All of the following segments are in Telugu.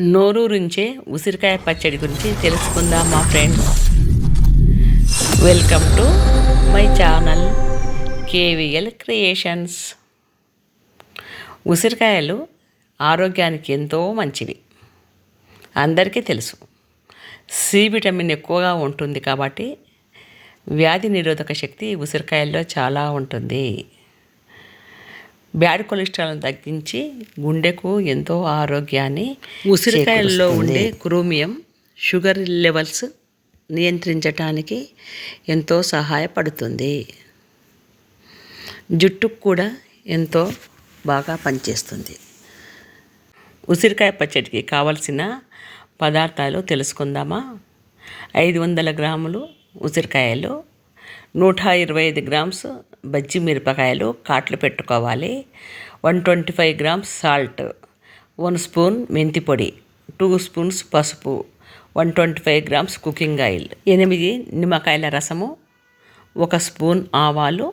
నోరూరించే ఉసిరికాయ పచ్చడి గురించి తెలుసుకుందాం మా friends welcome to my channel KVL creations. ఉసిరికాయలు ఆరోగ్యానికి ఎంతో మంచివి. అందరికీ తెలుసు. సి విటమిన్ ఎక్కువగా ఉంటుంది కాబట్టి వ్యాధి నిరోధక శక్తి ఉసిరికాయల్లో చాలా ఉంటుంది. బ్యాడ్ కొలెస్ట్రాల్ని తగ్గించి గుండెకు ఎంతో ఆరోగ్యాన్ని ఉసిరికాయల్లో ఉండే క్రోమియం షుగర్ లెవెల్స్ నియంత్రించటానికి ఎంతో సహాయపడుతుంది. జుట్టుకు కూడా ఎంతో బాగా పనిచేస్తుంది. ఉసిరికాయ పచ్చడికి కావలసిన పదార్థాలు తెలుసుకుందామా? ఐదు వందల గ్రాములు ఉసిరికాయలు నూట ఇరవై ఐదు గ్రామ్స్ బజ్జి మిరపకాయలు కాట్లు పెట్టుకోవాలి. One twenty five grams salt one spoon మెంతి పొడి టూ స్పూన్స్ పసుపు one twenty five grams cooking oil ఎనిమిది నిమ్మకాయల రసము ఒక స్పూన్ ఆవాలు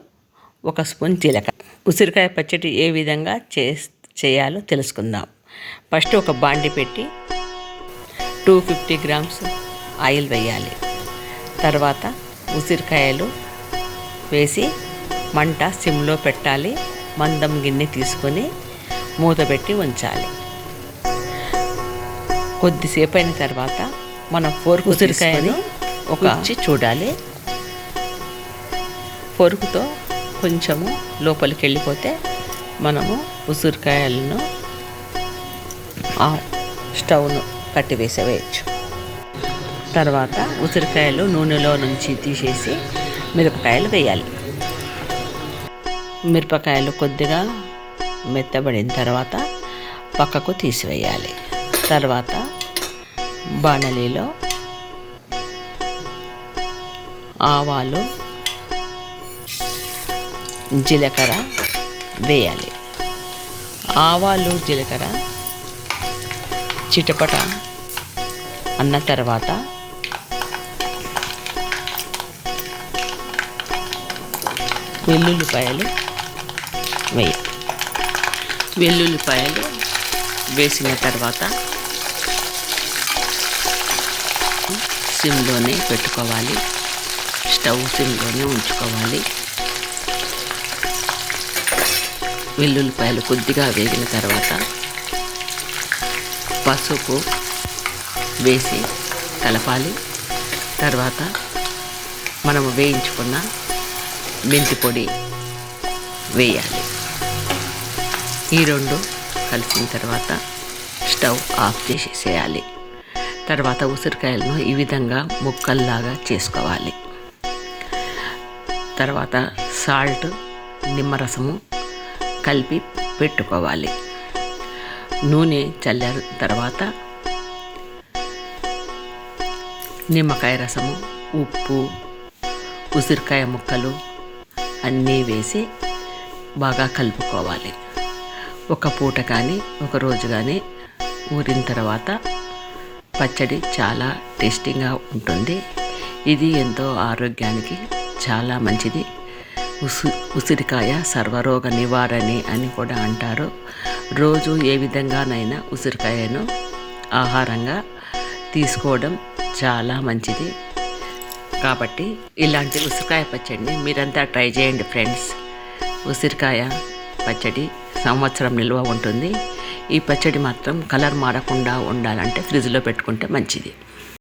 ఒక స్పూన్ జీలకర్ర. ఉసిరికాయ పచ్చడి ఏ విధంగా చే చేయాలో తెలుసుకుందాం. ఫస్ట్ ఒక బాండి పెట్టి టూ ఫిఫ్టీ గ్రామ్స్ ఆయిల్ వేయాలి. తర్వాత ఉసిరికాయలు వేసి మంట సిమ్లో పెట్టాలి. మందం గిన్నె తీసుకొని మూత పెట్టి ఉంచాలి. కొద్దిసేపు అయిన తర్వాత మనం ఫోర్క్ ఉసిరికాయని ఒక చూడాలి. ఫోర్కుతో కొంచెము లోపలికి వెళ్ళిపోతే మనము ఉసిరికాయలను ఆ స్టవ్ను కట్టివేసేవేయచ్చు తర్వాత ఉసిరికాయలు నూనెలో నుంచి తీసేసి మిరపకాయలు వేయాలి. మిరపకాయలు కొద్దిగా మెత్తబడిన తర్వాత పక్కకు తీసివేయాలి. తర్వాత బాణలిలో ఆవాలు జీలకర్ర వేయాలి. ఆవాలు జీలకర్ర చిటపట అన్న తర్వాత వెల్లుల్లిపాయలు వేయాలి వెల్లుల్లిపాయలు వేసిన తర్వాత సిమ్లోనే పెట్టుకోవాలి. స్టవ్ సిమ్లోనే ఉంచుకోవాలి. వెల్లుల్లిపాయలు కొద్దిగా వేగిన తర్వాత పసుపు వేసి కలపాలి. తర్వాత మనము వేయించుకున్న మెంతి పొడి వేయాలి. ఈ రెండు కలిసిన తర్వాత స్టవ్ ఆఫ్ చేసేసేయాలి. తర్వాత ఉసిరికాయలను ఈ విధంగా ముక్కల్లాగా చేసుకోవాలి. తర్వాత సాల్ట్ నిమ్మరసము కలిపి పెట్టుకోవాలి. నూనె చల్లారు తర్వాత నిమ్మకాయ రసము ఉప్పు ఉసిరికాయ ముక్కలు అన్నీ వేసి బాగా కలుపుకోవాలి. ఒక పూట కానీ ఒక రోజు కానీ ఊరిన తర్వాత పచ్చడి చాలా టేస్టీగా ఉంటుంది. ఇది ఎంతో ఆరోగ్యానికి చాలా మంచిది. ఉసి ఉసిరికాయ సర్వరోగ నివారణి అని కూడా అంటారు. రోజు ఏ విధంగానైనా ఉసిరికాయను ఆహారంగా తీసుకోవడం చాలా మంచిది. కాబట్టి ఇలాంటి ఉసిరికాయ పచ్చడిని మీరంతా ట్రై చేయండి ఫ్రెండ్స్. ఉసిరికాయ పచ్చడి సంవత్సరం నిల్వ ఉంటుంది. ఈ పచ్చడి మాత్రం కలర్ మారకుండా ఉండాలంటే ఫ్రిడ్జ్లో పెట్టుకుంటే మంచిది.